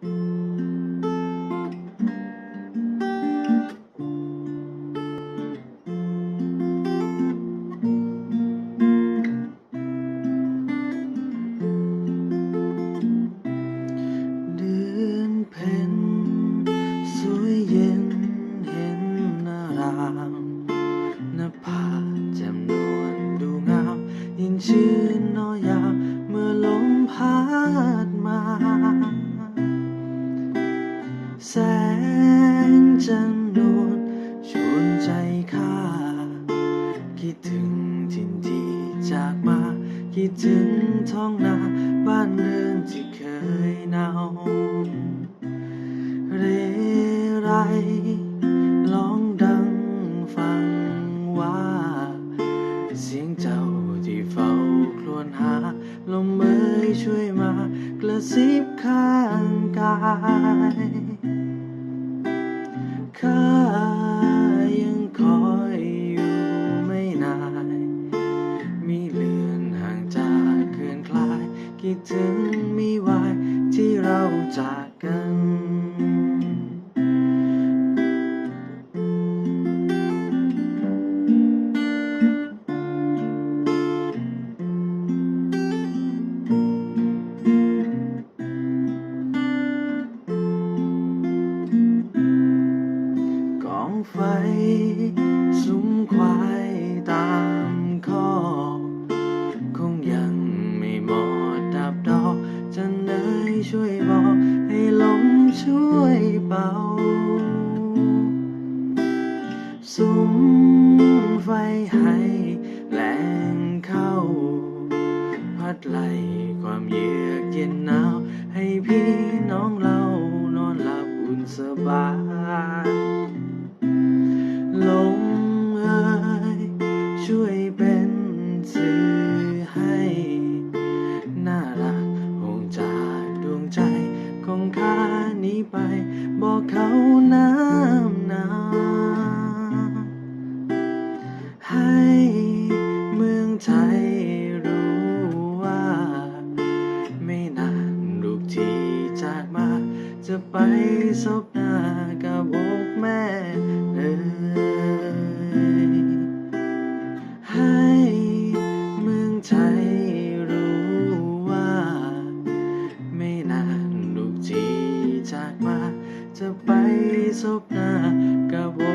เดือนเพ็ญสวยเย็นเห็นนารามนภาแจ่มนวลดูงามยิ่งชื่น แสงจันนวลชวนใจข้า คิดถึงถิ่นที่จากมา คิดถึงท้องนาบ้านเรือนที่เคยหนาวเรไรร้องดังฟังว่า เสียงเจ้าที่เฝ้าครวญหา ลมเอ่ยช่วยมากระซิบข้างกาย ข้ายังคอยอยู่ไม่นาน มีเลือนห่างจากเคลื่อนคลาย คิดถึงมีวายที่เราจากกัน ไฟสุมควายตามคอคงยังไม่หมดดับดอกจะเนยช่วยบอกให้ลมช่วยเป่าสุมไฟให้แรงเข้า พัดไล่ความเยือกเย็นหนาว ให้พี่น้องเรานอนหลับอุ่นสบาย ไป บอกเขาน้ำหนาให้เมืองไทยรู้ว่า ไม่นานลูกที่จากมา จะไปสบ จากมา จะไปซบหน้ากับ